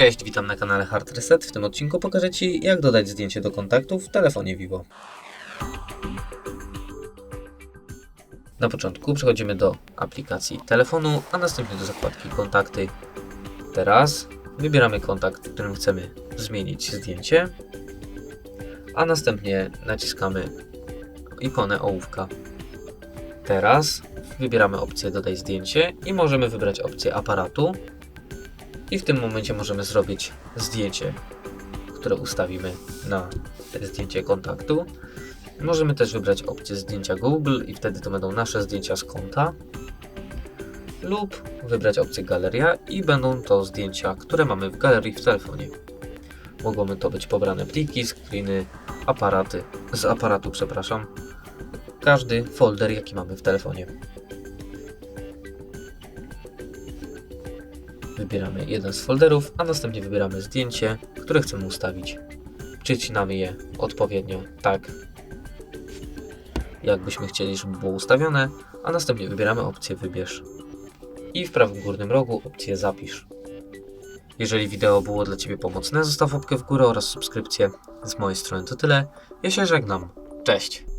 Cześć, witam na kanale Hard Reset. W tym odcinku pokażę Ci, jak dodać zdjęcie do kontaktów w telefonie Vivo. Na początku przechodzimy do aplikacji telefonu, a następnie do zakładki kontakty. Teraz wybieramy kontakt, w którym chcemy zmienić zdjęcie, a następnie naciskamy ikonę ołówka. Teraz wybieramy opcję dodaj zdjęcie i możemy wybrać opcję aparatu, i w tym momencie możemy zrobić zdjęcie, które ustawimy na zdjęcie kontaktu. Możemy też wybrać opcję zdjęcia Google i wtedy to będą nasze zdjęcia z konta. Lub wybrać opcję galeria i będą to zdjęcia, które mamy w galerii w telefonie. Mogą to być pobrane pliki, screeny, aparaty, z aparatu przepraszam. Każdy folder jaki mamy w telefonie. Wybieramy jeden z folderów, a następnie wybieramy zdjęcie, które chcemy ustawić. Przycinamy je odpowiednio tak, jakbyśmy chcieli, żeby było ustawione, a następnie wybieramy opcję wybierz. I w prawym górnym rogu opcję zapisz. Jeżeli wideo było dla Ciebie pomocne, zostaw łapkę w górę oraz subskrypcję. Z mojej strony to tyle. Ja się żegnam. Cześć!